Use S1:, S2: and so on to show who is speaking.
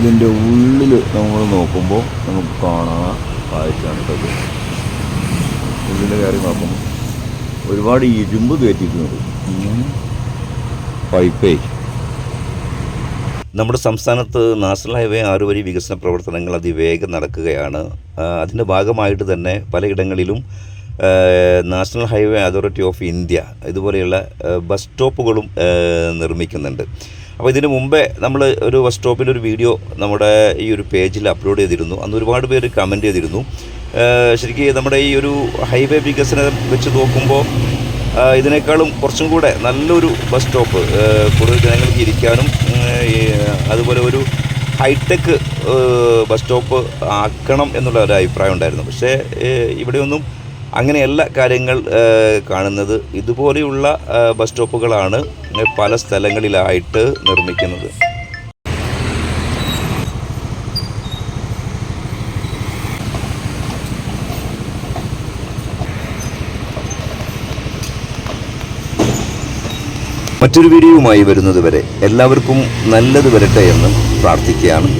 S1: ഇതിന്റെ ഉള്ളിൽ നമ്മൾ നോക്കുമ്പോൾ നമുക്ക് കാണാൻ കാഴ്ചയാണ് കേട്ടത് ഉള്ളിൽ കയറി നോക്കുമ്പോൾ ഒരുപാട് ഇരുമ്പ് കയറ്റിയിട്ടുണ്ട്. പൈപ്പേ.
S2: നമ്മുടെ സംസ്ഥാനത്ത് നാഷണൽ ഹൈവേ ആറുവരി വികസന പ്രവർത്തനങ്ങൾ അതിവേഗം നടക്കുകയാണ്. അതിന്റെ ഭാഗമായിട്ട് തന്നെ പലയിടങ്ങളിലും national highway authority of India ഇതുപോലെയുള്ള ബസ് സ്റ്റോപ്പുകളും നിർമ്മിക്കുന്നുണ്ട്. അപ്പോൾ ഇതിന് മുമ്പേ നമ്മൾ ഒരു ബസ് സ്റ്റോപ്പിൽ ഒരു വീഡിയോ നമ്മുടെ ഈ ഒരു പേജിൽ അപ്ലോഡ് ചെയ്തിരുന്നു. അന്ന് ഒരുപാട് പേര് കമന്റ് ചെയ്തിരുന്നു. ശരിക്കും നമ്മുടെ ഈ ഒരു ഹൈവേ വികസനം വെച്ച് നോക്കുമ്പോൾ ഇതിനേക്കാളും കുറച്ചും കൂടെ നല്ലൊരു ബസ് സ്റ്റോപ്പ് കൂടുതൽ ജനങ്ങൾക്ക് ഇരിക്കാനും അതുപോലെ ഒരു ഹൈടെക് ബസ് സ്റ്റോപ്പ് ആക്കണം എന്നുള്ള ഒരു അഭിപ്രായം ഉണ്ടായിരുന്നു. പക്ഷേ ഇവിടെയൊന്നും അങ്ങനെയല്ല കാര്യങ്ങൾ കാണുന്നത് ഇതുപോലെയുള്ള ബസ് സ്റ്റോപ്പുകളാണ് പല സ്ഥലങ്ങളിലായിട്ട് നിർമ്മിക്കുന്നത്. മറ്റൊരു വീഡിയോയുമായി വരുന്നതുവരെ എല്ലാവർക്കും നല്ലത് വരട്ടെ എന്ന് പ്രാർത്ഥിക്കുകയാണ്.